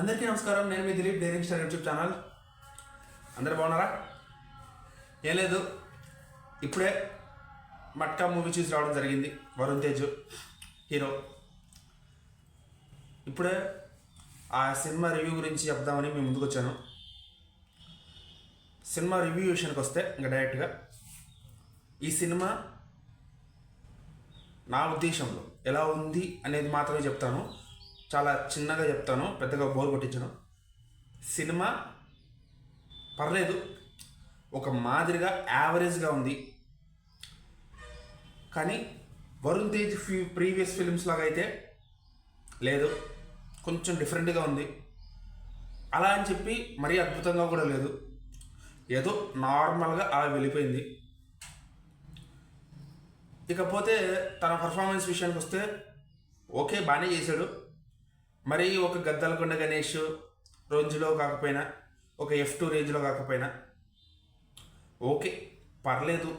అందరికీ నమస్కారం. నేను మీ Dilip daring star YouTube channel. అందరు బాగున్నారా? ఏం లేదు. ఇప్పుడే మట్కా మూవీ చూసి రావడం జరిగింది. వరుణ్ తేజ్ హీరో. ఇప్పుడే ఆ సినిమా రివ్యూ గురించి చెప్దామని మేము ముందుకు వచ్చాను సినిమా రివ్యూ విషయానికి వస్తే ఇంకా డైరెక్ట్గా ఈ సినిమా నా ఉద్దేశంలో ఎలా ఉంది అనేది మాత్రమే చెప్తాను. చాలా చిన్నగా చెప్తాను పెద్దగా బోర్ కొట్టించను. సినిమా పర్లేదు ఒక మాదిరిగా యావరేజ్గా ఉంది. కానీ వరుణ్ తేజ్ ఫీ ప్రీవియస్ ఫిల్మ్స్ లాగా అయితే లేదు. కొంచెం డిఫరెంట్గా ఉంది. అలా అని చెప్పి మరీ అద్భుతంగా కూడా లేదు. ఏదో నార్మల్గా అలా వెళ్ళిపోయింది. ఇకపోతే తన పర్ఫార్మెన్స్ విషయానికి వస్తే ఓకే బాగానే చేశాడు. మరి ఒక గద్దలకొండ గణేష్ రేంజ్లో కాకపోయినా ఒక ఎఫ్ టూ రేంజ్లో కాకపోయినా ఓకే పర్లేదు.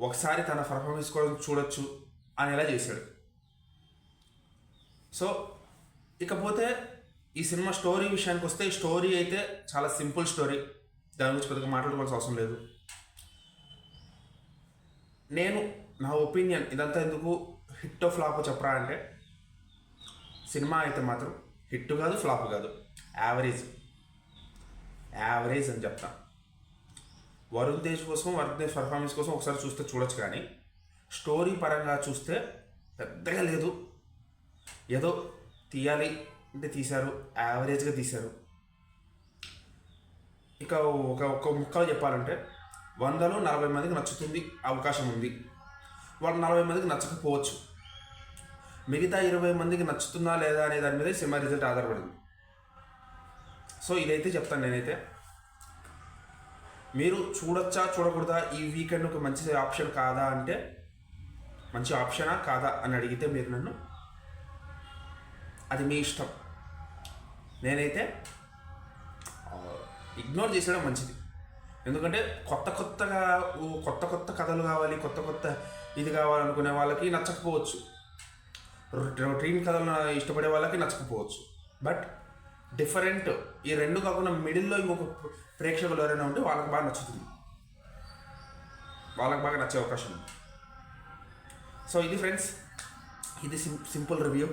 ఒకసారి తన పర్ఫార్మెన్స్ కూడా చూడొచ్చు అనేలా చేశాడు. సో ఇకపోతే ఈ సినిమా స్టోరీ విషయానికి వస్తే స్టోరీ అయితే చాలా సింపుల్ స్టోరీ దాని గురించి పెద్దగా మాట్లాడుకోవాల్సిన అవసరం లేదు. నేను నా ఒపీనియన్ ఇదంతా ఎందుకు హిట్ ఫ్లాప్ చెప్పరా అంటే సినిమా అయితే మాత్రం హిట్ కాదు ఫ్లాప్ కాదు. యావరేజ్. యావరేజ్ అని చెప్తా. వరుణ్ తేజ్ కోసం వరుణ్ తేజ్ పర్ఫార్మెన్స్ కోసం ఒకసారి చూస్తే చూడొచ్చు కానీ స్టోరీ పరంగా చూస్తే పెద్దగా లేదు. ఏదో తీయాలి అంటే తీశారు యావరేజ్గా తీశారు. ఇక ఒక ఒక ముక్కలో చెప్పాలంటే వందలో నలభై మందికి నచ్చుతుంది అవకాశం ఉంది. వాళ్ళు నలభై మందికి నచ్చకపోవచ్చు. మిగతా ఇరవై మందికి నచ్చుతుందా లేదా అనే దాని మీద సినిమా రిజల్ట్ ఆధారపడింది. సో ఇదైతే చెప్తాను నేనైతే. మీరు చూడొచ్చా చూడకూడదా? ఈ వీకెండ్ ఒక మంచి ఆప్షన్ కాదా అంటే మంచి ఆప్షనా కాదా అని అడిగితే మీరు నన్ను అది మీ ఇష్టం. నేనైతే ఇగ్నోర్ చేసేయడం మంచిది. ఎందుకంటే కొత్త కొత్తగా కొత్త కొత్త కథలు కావాలి కొత్త కొత్త ఇది కావాలనుకునే వాళ్ళకి నచ్చకపోవచ్చు. రొటీన్ కథలు ఇష్టపడే వాళ్ళకి నచ్చకపోవచ్చు. బట్ డిఫరెంట్ ఈ రెండు కాకుండా మిడిల్లో ఇంకొక ప్రేక్షకులు ఎవరైనా ఉంటే వాళ్ళకి బాగా నచ్చుతుంది. వాళ్ళకి బాగా నచ్చే అవకాశం ఉంది. సో ఇది ఫ్రెండ్స్ ఇది సిం సింపుల్ రివ్యూ.